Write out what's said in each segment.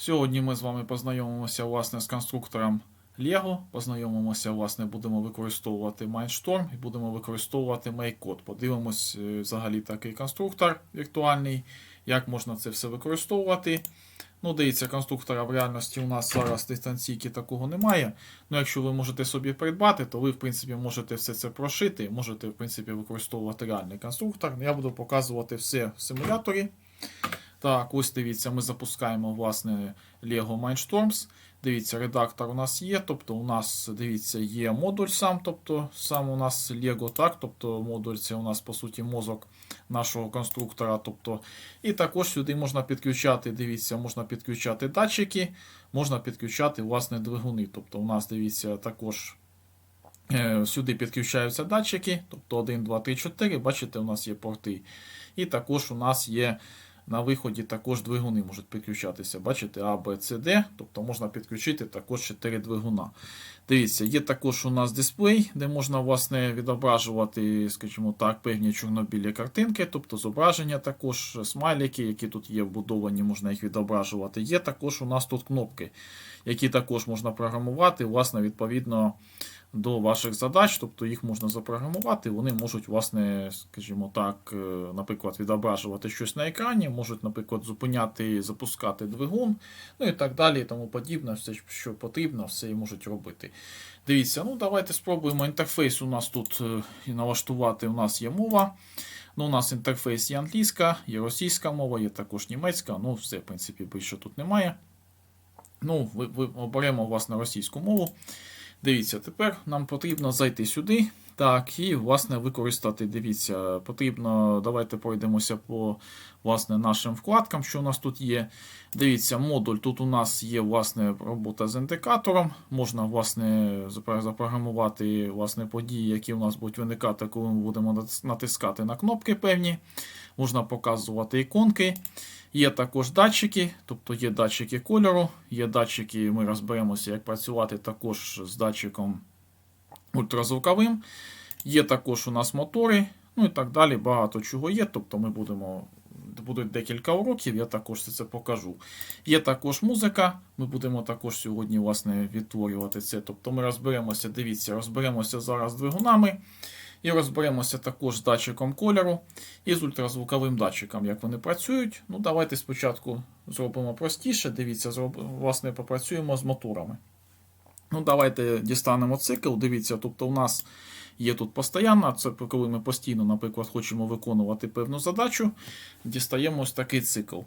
Сьогодні ми з вами познайомимося власне з конструктором Lego. Познайомимося, власне, будемо використовувати Mindstorm і будемо використовувати MakeCode. Подивимось е, взагалі такий конструктор віртуальний, як можна це все використовувати. Ну, дивіться, конструктора в реальності у нас зараз дистанційки такого немає. Ну, якщо ви можете собі придбати, то ви, в принципі, можете все це прошити, можете, в принципі, використовувати реальний конструктор. Я буду показувати все в симуляторі. Так, ось дивіться, ми запускаємо власне Lego Mindstorms. Дивіться, редактор у нас є. Тобто у нас, дивіться, є модуль сам, тобто сам у нас Lego, так, тобто модуль це у нас, по суті, мозок нашого конструктора. Тобто, І також сюди можна підключати, дивіться, можна підключати датчики, можна підключати власне двигуни. Тобто у нас, дивіться, також. е, Сюди підключаються датчики, тобто 1, 2, 3, 4. Бачите, у нас є порти. І також у нас є на виході також двигуни можуть підключатися. Бачите, А, Б, С, Д. Тобто можна підключити також 4 двигуна. Дивіться, є також у нас дисплей, де можна власне відображувати, скажімо так, певні чорнобілі картинки, тобто зображення також, смайлики, які тут є вбудовані, можна їх відображувати. Є також у нас тут кнопки, які також можна програмувати, власне, відповідно до ваших задач, тобто їх можна запрограмувати, вони можуть, власне, скажімо так, е, наприклад, відображувати щось на екрані, можуть, наприклад, зупиняти запускати двигун, ну і так далі, і тому подібне, все, що потрібно, все і можуть робити. Дивіться, ну давайте спробуємо інтерфейс у нас тут е, і налаштувати. У нас є мова. Ну, У нас інтерфейс є англійська, є російська мова, є також німецька. Ну, все, в принципі, більше тут немає. Ну, ви, ви оберемо власне російську мову. Дивіться, тепер нам потрібно зайти сюди. Так, і власне використати. Дивіться, потрібно. Давайте пройдемося по власне, нашим вкладкам, що у нас тут є. Дивіться, модуль. Тут у нас є власне робота з індикатором. Можна власне запрограмувати власне, події, які у нас будуть виникати, коли ми будемо натискати на кнопки певні. Можна показувати іконки. Є також датчики, тобто є датчики кольору, є датчики, ми розберемося, як працювати також з датчиком ультразвуковим. Є також у нас мотори, ну і так далі. Багато чого є. Тобто ми будемо. Будуть декілька уроків, я також це покажу. Є також музика. Ми будемо також сьогодні власне, відтворювати це. Тобто ми розберемося, дивіться, розберемося зараз з двигунами. І розберемося також з датчиком кольору і з ультразвуковим датчиком, як вони працюють. Ну, давайте спочатку зробимо простіше. Дивіться, зроб... власне, попрацюємо з моторами. Ну, давайте дістанемо цикл. Дивіться, тобто у нас є тут постійна, це коли ми постійно, наприклад, хочемо виконувати певну задачу, дістаємо ось такий цикл.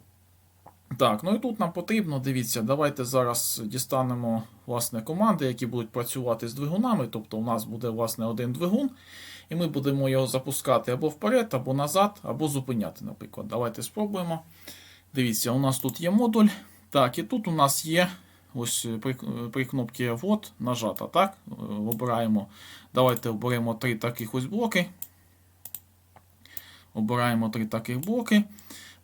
Так, ну і тут нам потрібно, дивіться, давайте зараз дістанемо власне, команди, які будуть працювати з двигунами. Тобто у нас буде власне один двигун, і ми будемо його запускати або вперед, або назад, або зупиняти, наприклад. Давайте спробуємо. Дивіться, у нас тут є модуль. Так, і тут у нас є ось при, при кнопці «Вот» нажата. Так, обираємо. Давайте оберемо три таких ось блоки. Обираємо три таких блоки.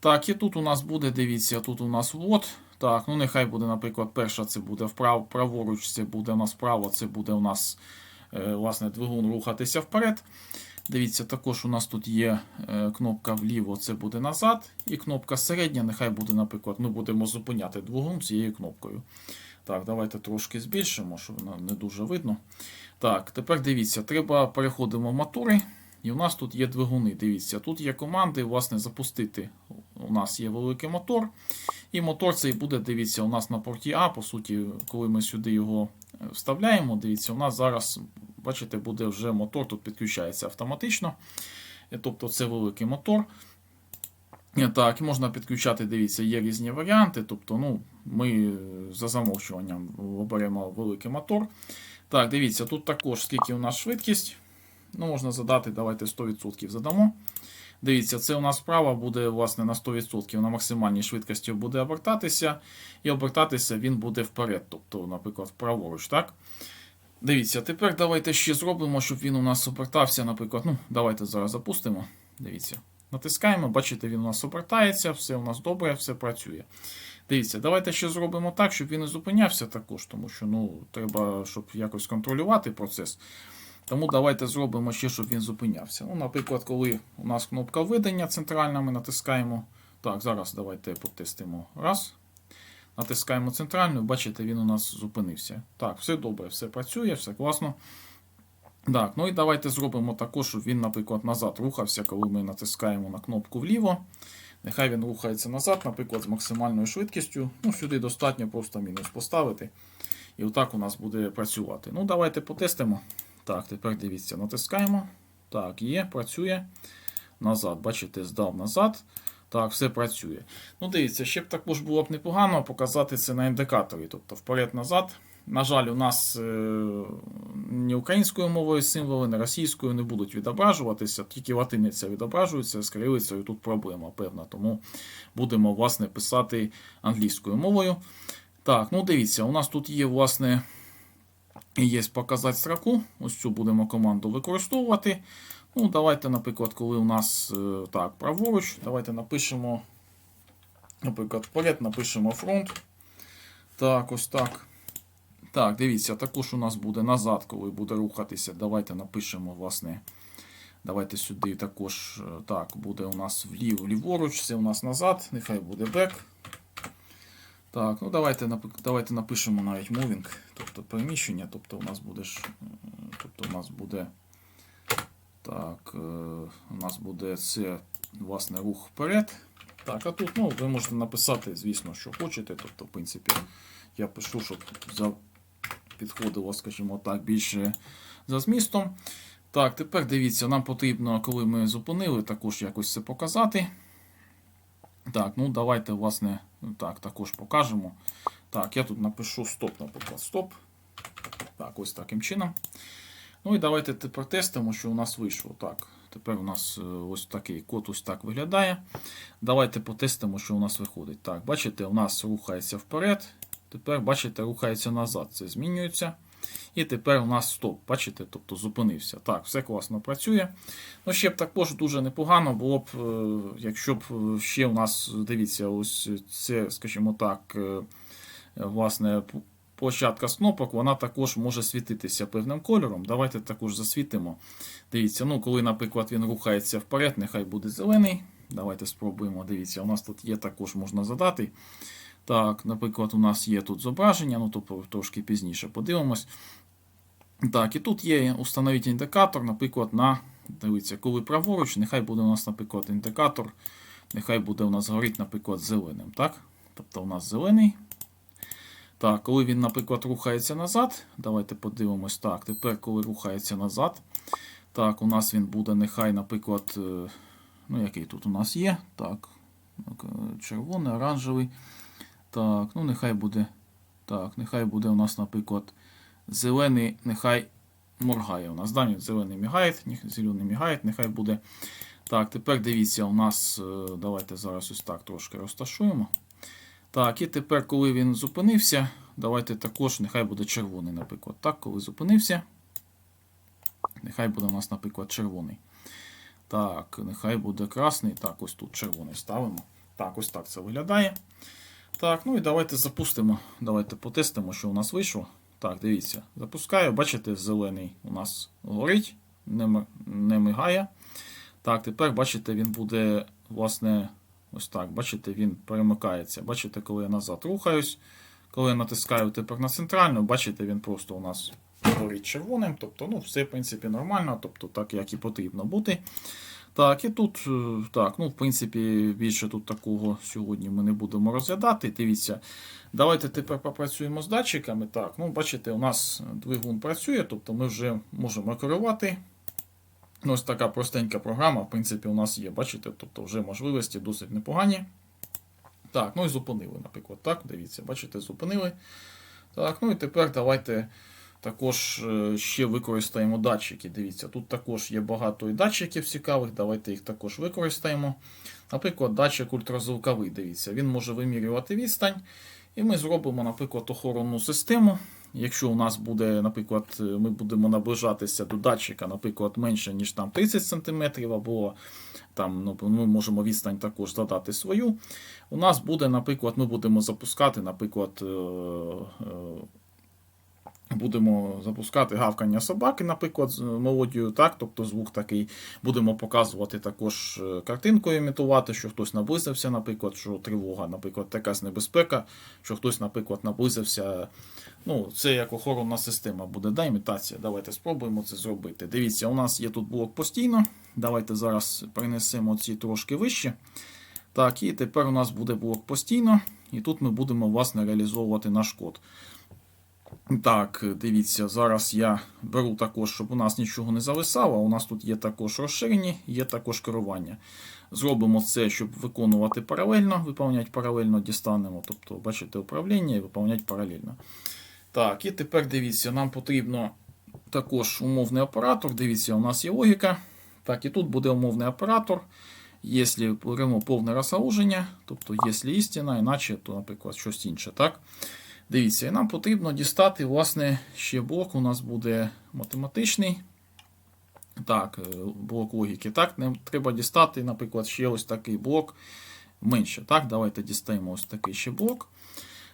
Так, і тут у нас буде, дивіться, тут у нас вот. Так, ну нехай буде, наприклад, перша це буде вправо, праворуч, це буде у нас вправо, це буде у нас е, власне двигун рухатися вперед. Дивіться, також у нас тут є е, кнопка вліво, це буде назад. І кнопка середня, нехай буде, наприклад, ми будемо зупиняти двигун цією кнопкою. Так, давайте трошки збільшимо, щоб не дуже видно. Так, тепер дивіться, треба переходимо в мотори. І у нас тут є двигуни. Дивіться, тут є команди, власне, запустити. У нас є великий мотор. І мотор цей буде, дивіться, у нас на порті А, по суті, коли ми сюди його е, вставляємо, дивіться, у нас зараз, бачите, буде вже мотор, тут підключається автоматично. Е, Тобто це великий мотор. Е, Так, можна підключати, дивіться, є різні варіанти. Тобто, ну, ми за замовчуванням оберемо великий мотор. Так, дивіться, тут також скільки у нас швидкість. Ну, можна задати, давайте 100% задамо. Дивіться, це у нас справа буде власне на 100% на максимальній швидкості буде обертатися, і обертатися він буде вперед, тобто, наприклад, праворуч. так? Дивіться, тепер давайте ще зробимо, щоб він у нас обертався, наприклад. Ну, давайте зараз запустимо. Дивіться. Натискаємо, бачите, він у нас обертається, все у нас добре, все працює. Дивіться, давайте ще зробимо так, щоб він не зупинявся також, тому що ну, треба, щоб якось контролювати процес. Тому давайте зробимо ще, щоб він зупинявся. Ну, Наприклад, коли у нас кнопка введення центральна, ми натискаємо. Так, зараз давайте потестимо. Раз. натискаємо центральну, бачите, він у нас зупинився. Так, все добре, все працює, все класно. Так, ну і давайте зробимо також, щоб він, наприклад, назад рухався, коли ми натискаємо на кнопку вліво. Нехай він рухається назад, наприклад, з максимальною швидкістю. Ну, сюди достатньо просто мінус поставити. І отак у нас буде працювати. Ну, давайте потестимо. Так, тепер дивіться, натискаємо. Так, є, працює. Назад, бачите, здав назад. Так, все працює. Ну, дивіться, ще б також було б непогано показати це на індикаторі. Тобто вперед-назад. На жаль, у нас е, ні українською мовою символи, ні російською не будуть відображуватися, тільки латиниця відображується, з кирилицею тут проблема певна. Тому будемо власне писати англійською мовою. Так, ну дивіться, у нас тут є, власне, є показати строку. Ось цю будемо команду використовувати. Ну, давайте, наприклад, коли у нас е, так, праворуч, давайте напишемо, наприклад, вперед напишемо фронт. Так, ось так. Так, дивіться, також у нас буде назад, коли буде рухатися. Давайте напишемо, власне. Давайте сюди також. е, Так, буде у нас влів, ліворуч, це у нас назад, нехай буде бек. Так, ну давайте, давайте напишемо навіть moving, тобто переміщення, тобто у нас буде е, тобто у нас буде. Так, е, у нас буде це, власне, рух вперед. Так, а тут, ну, ви можете написати, звісно, що хочете. Тобто, в принципі, я пишу, щоб за підходило, скажімо так, більше за змістом. Так, тепер дивіться, нам потрібно, коли ми зупинили, також якось це показати. Так, ну давайте, власне, так, також покажемо. Так, я тут напишу стоп, наприклад, стоп. Так, ось таким чином. Ну і давайте тепер тестимо, що у нас вийшло. Так, тепер у нас е, ось такий код ось так виглядає. Давайте потестимо, що у нас виходить. Так, бачите, у нас рухається вперед. Тепер, бачите, рухається назад. Це змінюється. І тепер у нас стоп. Бачите, тобто зупинився. Так, все класно працює. Ну, ще б також дуже непогано було б, е, якщо б е, ще у нас, дивіться, ось це, скажімо так, е, власне, площадка з кнопок, вона також може світитися певним кольором. Давайте також засвітимо. Дивіться, ну, коли, наприклад, він рухається вперед, нехай буде зелений. Давайте спробуємо. Дивіться, у нас тут є також можна задати. Так, наприклад, у нас є тут зображення, ну тобто трошки пізніше подивимось. Так, і тут є установіть індикатор, наприклад, на. Дивіться, коли праворуч, нехай буде у нас, наприклад, індикатор. Нехай буде у нас горить, наприклад, зеленим. так? Тобто у нас зелений. Так, коли він, наприклад, рухається назад, давайте подивимось. Так, тепер, коли рухається назад, так, у нас він буде, нехай, наприклад, е, ну, який тут у нас є. Так, е, червоний, оранжевий. Так, ну нехай буде. Так, нехай буде у нас, наприклад, зелений, нехай моргає у нас. Да, зелений мігає, зелений мігає, нехай буде. Так, тепер дивіться, у нас. е, Давайте зараз ось так трошки розташуємо. Так, і тепер, коли він зупинився, давайте також, нехай буде червоний, наприклад. Так, коли зупинився. Нехай буде у нас, наприклад, червоний. Так, нехай буде красний. Так, ось тут червоний ставимо. Так, ось так це виглядає. Так, ну і давайте запустимо. Давайте потестимо, що у нас вийшло. Так, дивіться, запускаю, бачите, зелений у нас горить, не, не мигає. Так, тепер бачите, він буде, власне, ось так. Бачите, він перемикається. Бачите, коли я назад рухаюсь, коли я натискаю тепер на центральну, бачите, він просто у нас горить червоним. Тобто, ну, все, в принципі, нормально, тобто, так, як і потрібно бути. Так, і тут, е, так, ну, в принципі, більше тут такого сьогодні ми не будемо розглядати. Дивіться, давайте тепер попрацюємо з датчиками. Так, ну, бачите, у нас двигун працює, тобто ми вже можемо керувати. Ну, Ось така простенька програма, в принципі, у нас є, бачите, тобто вже можливості досить непогані. Так, ну і зупинили, наприклад. Так, дивіться, бачите, зупинили. Так, ну і тепер давайте також е, ще використаємо датчики. Дивіться, тут також є багато і датчиків цікавих, давайте їх також використаємо. Наприклад, датчик ультразвуковий, дивіться, він може вимірювати відстань. І ми зробимо, наприклад, охоронну систему. Якщо у нас буде, наприклад, е, ми будемо наближатися до датчика, наприклад, менше, ніж там 30 см, або там ну, ми можемо відстань також задати свою. У нас буде, наприклад, ми будемо запускати, наприклад, е, Будемо запускати гавкання собаки, наприклад, з мелодією, так, тобто звук такий. Будемо показувати також е, картинкою імітувати, що хтось наблизився, наприклад, що тривога, наприклад, якась небезпека, що хтось, наприклад, наблизився. Ну, це як охоронна система буде, да, імітація. Давайте спробуємо це зробити. Дивіться, у нас є тут блок постійно. Давайте зараз перенесемо ці трошки вище. Так, і тепер у нас буде блок постійно, і тут ми будемо власне реалізовувати наш код. Так, дивіться, зараз я беру також, щоб у нас нічого не зависало. У нас тут є також розширені, є також керування. Зробимо це, щоб виконувати паралельно, виповняти паралельно, дістанемо. Тобто, бачите, управління і виповняти паралельно. Так, і тепер дивіться, нам потрібно також умовний оператор. Дивіться, у нас є логіка. Так, і тут буде умовний оператор. Якщо беремо повне розгалуження, тобто, якщо істина, іначе, то, наприклад, щось інше. так? Дивіться, і нам потрібно дістати, власне, ще блок. У нас буде математичний. Так, е, блок логіки. Так, нам треба дістати, наприклад, ще ось такий блок менше. Так, давайте дістаємо ось такий ще блок.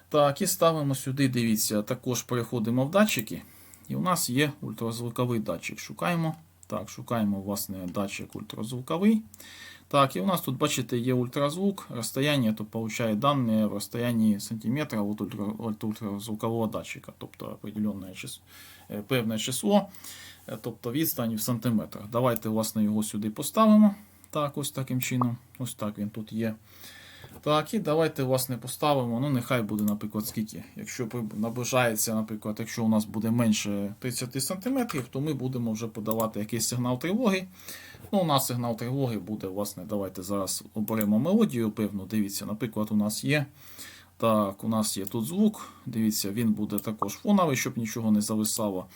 Так, і ставимо сюди, дивіться, також переходимо в датчики. І у нас є ультразвуковий датчик. Шукаємо. Так, шукаємо, власне, датчик ультразвуковий. Так, і у нас тут, бачите, є ультразвук, розстояние, то получає дані в розстоянні сантиметра від ультразвукового датчика, тобто число, е, певне число, е, тобто відстань в сантиметрах. Давайте, власне, його сюди поставимо. Так, ось таким чином. Ось так він тут є. Так, і давайте, власне, поставимо. Ну, нехай буде, наприклад, скільки. Якщо наближається, наприклад, якщо у нас буде менше 30 см, то ми будемо вже подавати якийсь сигнал тривоги. Ну, у нас сигнал тривоги буде, власне, давайте зараз оберемо мелодію певну. Дивіться, наприклад, у нас є. Так, у нас є тут звук. Дивіться, він буде також фоновий, щоб нічого не зависало.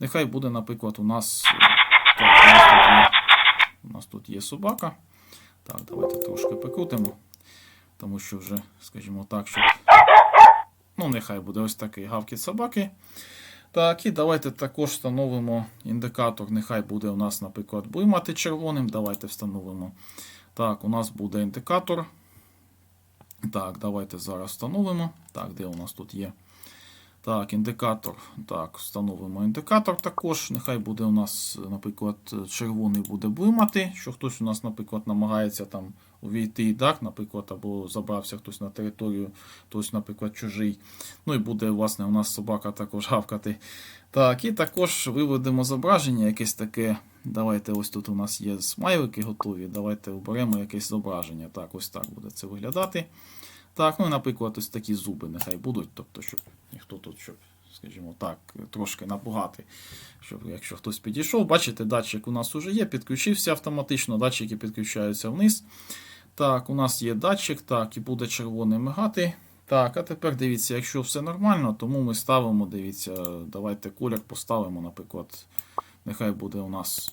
Нехай буде, наприклад, у нас. Так, тут є, у нас тут є собака. Так, давайте трошки прикрутимо. Тому що вже, скажімо так, що. Ну, нехай буде ось такий гавкіт собаки. Так, і давайте також встановимо індикатор. Нехай буде у нас, наприклад, блимати червоним. Давайте встановимо. Так, у нас буде індикатор. Так, давайте зараз встановимо. Так, де у нас тут є? Так, індикатор. Так, встановимо індикатор також. Нехай буде у нас, наприклад, червоний буде блимати, що хтось у нас, наприклад, намагається там увійти, так, наприклад, або забрався хтось на територію, хтось, наприклад, чужий. Ну і буде, власне, у нас собака також гавкати. Так, і також виведемо зображення, якесь таке. Давайте ось тут у нас є смайлики готові. Давайте оберемо якесь зображення. Так, ось так буде це виглядати. Так, ну наприклад, ось такі зуби нехай будуть, тобто, щоб ніхто тут, щоб, скажімо так, трошки напугати. Щоб якщо хтось підійшов, бачите, датчик у нас вже є, підключився автоматично, датчики підключаються вниз. Так, у нас є датчик, так, і буде червоний мигати. Так, а тепер дивіться, якщо все нормально, тому ми ставимо, дивіться, давайте колір поставимо, наприклад, нехай буде у нас,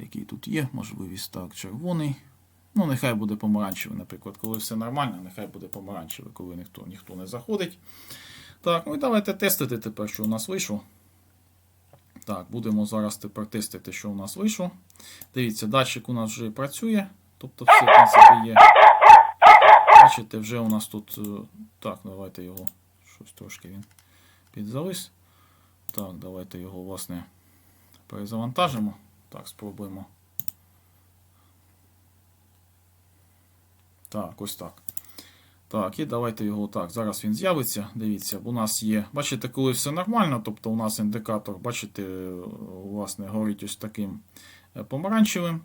який тут є, можливість, так, червоний. Ну, нехай буде помаранчевий, наприклад, коли все нормально, нехай буде помаранчевий, коли ніхто, ніхто не заходить. Так, ну і давайте тестити тепер, що у нас вийшло. Так, будемо зараз тепер тестити, що у нас вийшло. Дивіться, датчик у нас вже працює. Тобто все, в принципі, є. Бачите, вже у нас тут. е, Так, давайте його. Щось трошки він підзавис. Так, давайте його, власне, перезавантажимо. Так, спробуємо. Так, ось так. Так, і давайте його так. Зараз він з'явиться. Дивіться, у нас є. Бачите, коли все нормально, тобто у нас індикатор, бачите, власне, горить ось таким е, помаранчевим.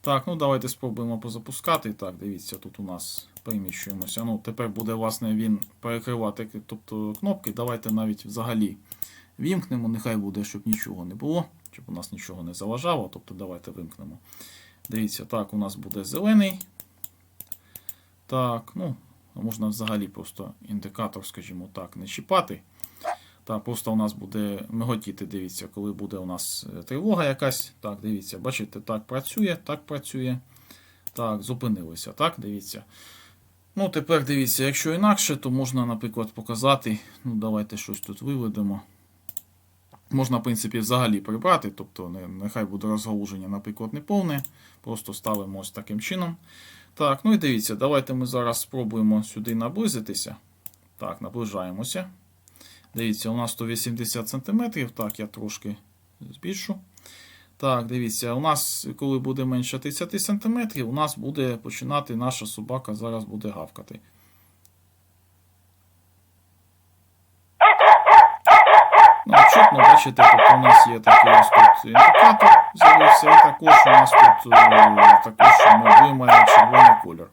Так, ну давайте спробуємо позапускати. Так, дивіться, тут у нас переміщуємося. Ну, тепер буде, власне, він перекривати тобто, кнопки. Давайте навіть взагалі вімкнемо. Нехай буде, щоб нічого не було, щоб у нас нічого не заважало. Тобто, давайте вимкнемо. Дивіться, так, у нас буде зелений. Так, ну, можна взагалі просто індикатор, скажімо так, не чіпати. Так, просто у нас буде миготіти, дивіться, коли буде у нас е, тривога якась. Так, дивіться, бачите, так працює, так працює. Так, зупинилося, так, дивіться. Ну, тепер дивіться, якщо інакше, то можна, наприклад, показати. Ну, давайте щось тут виведемо. Можна, в принципі, взагалі прибрати, тобто нехай буде розгалуження, наприклад, неповне. Просто ставимо ось таким чином. Так, ну і дивіться, давайте ми зараз спробуємо сюди наблизитися. Так, наближаємося. Дивіться, у нас 180 см. Так, я трошки збільшу. Так, дивіться, у нас, коли буде менше 30 см, у нас буде починати наша собака зараз буде гавкати. Ну, бачите, тобто у нас є такий ось тут індикатор з'явився, і також у нас тут е, також блимає червоний колір.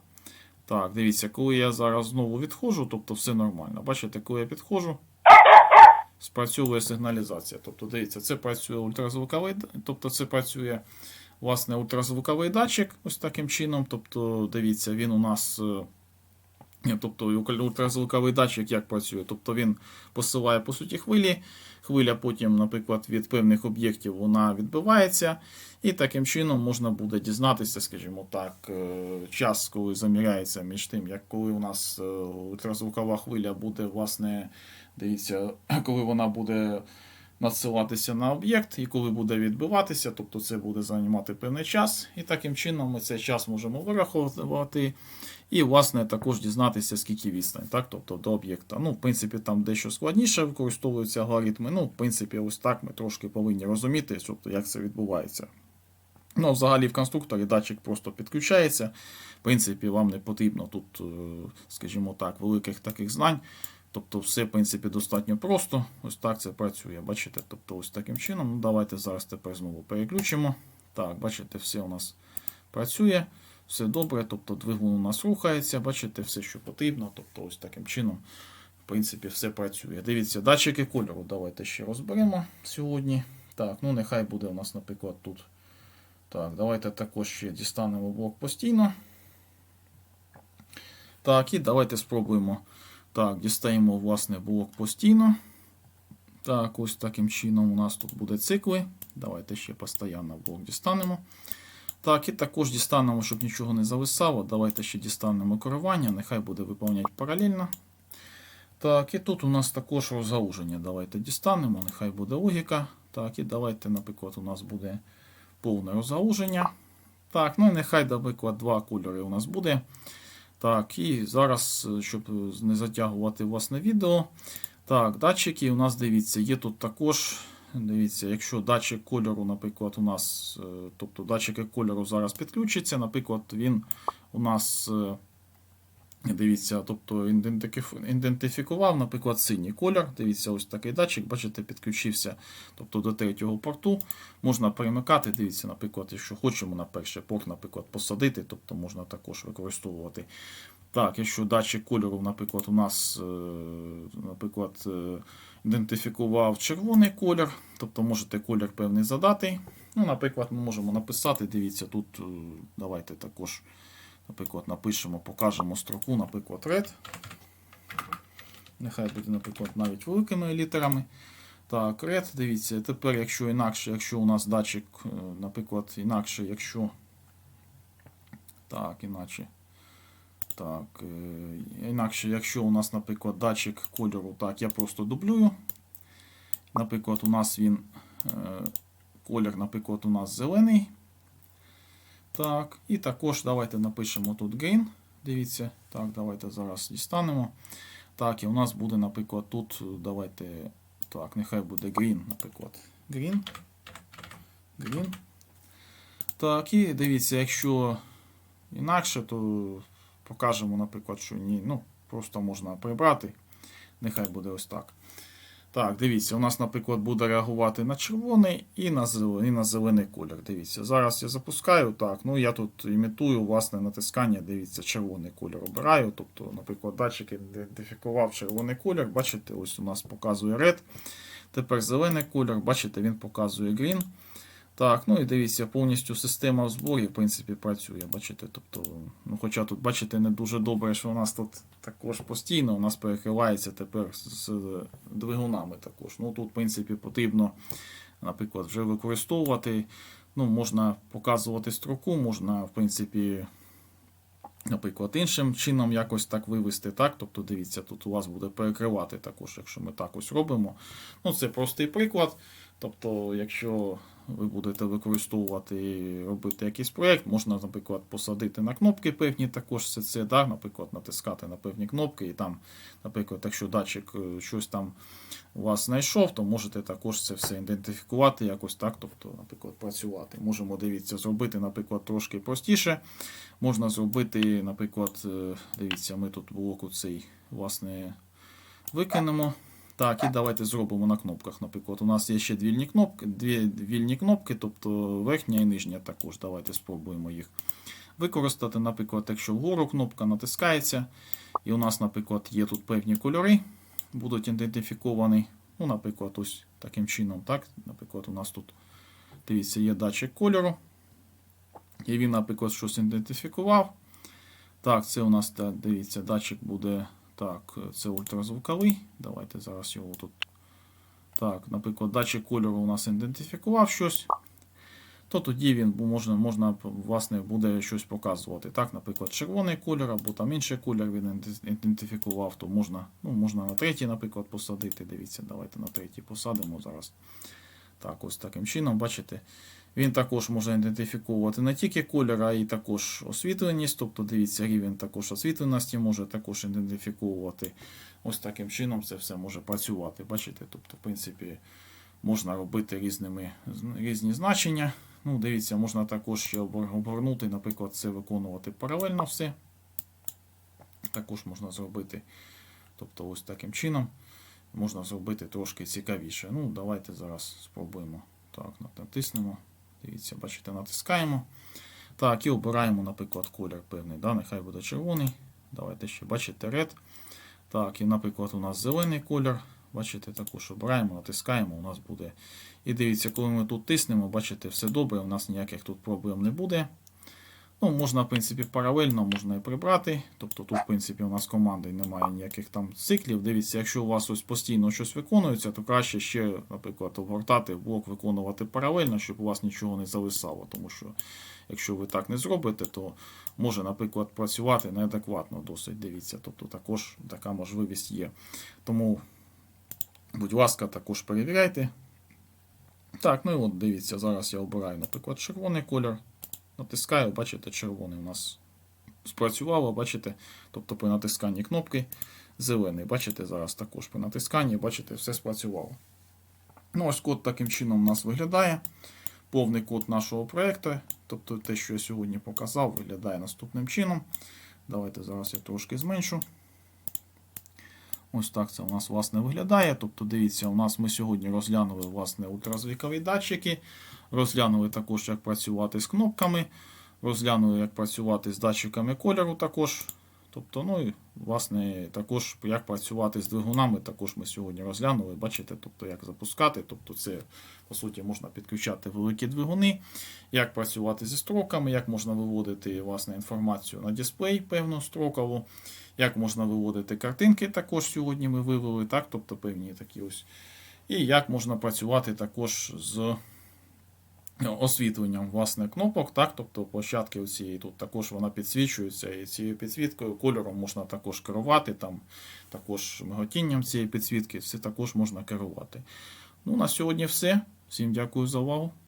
Так, дивіться, коли я зараз знову відходжу, тобто все нормально. Бачите, коли я підходжу, спрацьовує сигналізація. Тобто, дивіться, це працює ультразвуковий, тобто це працює власне ультразвуковий датчик ось таким чином. Тобто, дивіться, він у нас. Тобто ультразвуковий датчик як працює? Тобто він посилає по суті хвилі. Хвиля потім, наприклад, від певних об'єктів вона відбивається, і таким чином можна буде дізнатися, скажімо так, е, час, коли заміряється між тим, як коли у нас е, ультразвукова хвиля буде, власне, дивіться, коли вона буде надсилатися на об'єкт, і коли буде відбиватися, тобто це буде займати певний час, і таким чином ми цей час можемо вираховувати. І, власне, також дізнатися, скільки відстань, так, тобто до об'єкта. Ну, в принципі, там дещо складніше використовуються алгоритми. Ну, в принципі, ось так ми трошки повинні розуміти, тобто, як це відбувається. Ну, взагалі в конструкторі датчик просто підключається. В принципі, вам не потрібно тут, е, скажімо так, великих таких знань. Тобто, все, в принципі, достатньо просто. Ось так це працює. Бачите? Тобто, ось таким чином. Ну, давайте зараз тепер знову переключимо. Так, бачите, все у нас працює. Все добре, тобто двигун у нас рухається, бачите, все, що потрібно. Тобто, ось таким чином, в принципі, все працює. Дивіться, датчики кольору. Давайте ще розберемо сьогодні. Так, ну нехай буде у нас, наприклад, тут. Так, давайте також ще дістанемо блок постійно. Так, і давайте спробуємо. Так, дістаємо, власне, блок постійно. Так, ось таким чином у нас тут буде цикли. Давайте ще постійно блок дістанемо. Так, і також дістанемо, щоб нічого не зависало. Давайте ще дістанемо керування, нехай буде виповняти паралельно. Так, і тут у нас також розгалуження. Давайте дістанемо, нехай буде логіка. Так, і давайте, наприклад, у нас буде повне розгалуження. Так, ну і нехай, наприклад, два кольори у нас буде. Так, і зараз, е, щоб не затягувати власне відео. Так, датчики у нас дивіться, є тут також. Дивіться, якщо датчик кольору, наприклад, у нас, е, тобто датчики кольору зараз підключаться, наприклад, він у нас, е, дивіться, тобто ідентифікував, наприклад, синій колір. Дивіться, ось такий датчик, бачите, підключився тобто, до третього порту. Можна перемикати, дивіться, наприклад, якщо хочемо на перший порт, наприклад, посадити, тобто можна також використовувати. Так, якщо датчик кольору, наприклад, у нас, е, наприклад, е, ідентифікував червоний колір, тобто можете колір певний задати. Ну, наприклад, ми можемо написати, дивіться, тут е, давайте також, наприклад, напишемо, покажемо строку, наприклад, red. Нехай буде, наприклад, навіть великими літерами. Так, red, дивіться, тепер, якщо інакше, якщо у нас датчик, е, наприклад, інакше, якщо. Так, іначе. Так, е, інакше, якщо у нас, наприклад, датчик кольору, так, я просто дублюю. Наприклад, у нас він е, колір, наприклад, у нас зелений. Так, і також давайте напишемо тут green. Дивіться, так, давайте зараз дістанемо. Так, і у нас буде, наприклад, тут, е, давайте, так, нехай буде green, наприклад. Green. Green. Так, і дивіться, якщо інакше, то покажемо, наприклад, що ні, ну, просто можна прибрати. Нехай буде ось так. Так, дивіться, у нас, наприклад, буде реагувати на червоний і на зелений, і на зелений колір. Дивіться, зараз я запускаю. Так, ну я тут імітую власне натискання. Дивіться, червоний колір обираю. Тобто, наприклад, датчик ідентифікував червоний колір. Бачите, ось у нас показує red. Тепер зелений колір, бачите, він показує green. Так, ну і дивіться, повністю система в зборі, в принципі, працює. Бачите, тобто, ну, хоча тут, бачите, не дуже добре, що у нас тут також постійно у нас перекривається тепер з двигунами також. Ну тут, в принципі, потрібно, наприклад, вже використовувати. Ну, можна показувати строку, можна, в принципі, наприклад, іншим чином якось так вивести. так, Тобто, дивіться, тут у вас буде перекривати також, якщо ми так ось робимо. Ну, це простий приклад. Тобто, якщо ви будете використовувати і робити якийсь проєкт, можна, наприклад, посадити на кнопки певні також все це, да? наприклад, натискати на певні кнопки, і там, наприклад, якщо датчик е, щось там у вас знайшов, то можете також це все ідентифікувати якось так, тобто, наприклад, працювати. Можемо, дивіться, зробити, наприклад, трошки простіше. Можна зробити, наприклад, е, дивіться, ми тут блоку цей, власне, викинемо. Так, і давайте зробимо на кнопках. Наприклад, у нас є ще дві вільні кнопки, дві вільні кнопки, тобто верхня і нижня також. Давайте спробуємо їх використати. Наприклад, якщо вгору кнопка натискається, і у нас, наприклад, є тут певні кольори, будуть ідентифіковані. Ну, наприклад, ось таким чином. так, Наприклад, у нас тут, дивіться, є датчик кольору. І він, наприклад, щось ідентифікував. Так, це у нас, дивіться, датчик буде. Так, це ультразвуковий. Давайте зараз його тут. Так, наприклад, датчик кольору у нас ідентифікував щось. То тоді він можна, можна власне, буде щось показувати. Так, наприклад, червоний кольор або там інший кольор він ідентифікував, то можна, ну, можна на третій, наприклад, посадити. Дивіться, давайте на третій посадимо зараз. Так, ось таким чином, бачите. Він також може ідентифікувати не тільки кольор, а й також освітленість. Тобто, дивіться, рівень також освітленості може також ідентифікувати. Ось таким чином це все може працювати. Бачите? Тобто, в принципі, можна робити різними, різні значення. Ну, дивіться, можна також ще обгорнути, наприклад, це виконувати паралельно все. Також можна зробити. Тобто, ось таким чином можна зробити трошки цікавіше. Ну, давайте зараз спробуємо. Так, натиснемо. Дивіться, бачите, натискаємо. Так, і обираємо, наприклад, колір певний. Да? Нехай буде червоний. Давайте ще бачите red. Так, і, наприклад, у нас зелений колір. Бачите, також обираємо, натискаємо, у нас буде. І дивіться, коли ми тут тиснемо, бачите, все добре, у нас ніяких тут проблем не буде. Ну, можна, в принципі, паралельно можна і прибрати. Тобто тут, в принципі, у нас команди немає ніяких там циклів. Дивіться, якщо у вас ось постійно щось виконується, то краще ще, наприклад, обгортати блок, виконувати паралельно, щоб у вас нічого не зависало. Тому що якщо ви так не зробите, то може, наприклад, працювати неадекватно досить. Дивіться. Тобто також така можливість є. Тому, будь ласка, також перевіряйте. Так, ну і от дивіться, зараз я обираю, наприклад, червоний колір. Натискаю, бачите, червоний у нас спрацювало, бачите, тобто при натисканні кнопки зелений. Бачите, зараз також при натисканні, бачите, все спрацювало. Ну, ось код таким чином у нас виглядає. Повний код нашого проєкту, тобто те, що я сьогодні показав, виглядає наступним чином. Давайте зараз я трошки зменшу. Ось так це у нас власне виглядає. Тобто, дивіться, у нас ми сьогодні розглянули власне ультразвукові датчики, розглянули також, як працювати з кнопками, розглянули, як працювати з датчиками кольору також. Тобто, ну і власне також як працювати з двигунами, також ми сьогодні розглянули. Бачите, тобто як запускати. Тобто, це по суті можна підключати великі двигуни, як працювати зі строками, як можна виводити власне інформацію на дисплей певну строкову, як можна виводити картинки. Також сьогодні ми вивели, так, тобто певні такі ось. І як можна працювати також з освітленням власне кнопок, так, тобто площадки цієї тут також вона підсвічується, і цією підсвіткою кольором можна також керувати, там також миготінням цієї підсвітки, все також можна керувати. Ну, на сьогодні все. Всім дякую за увагу.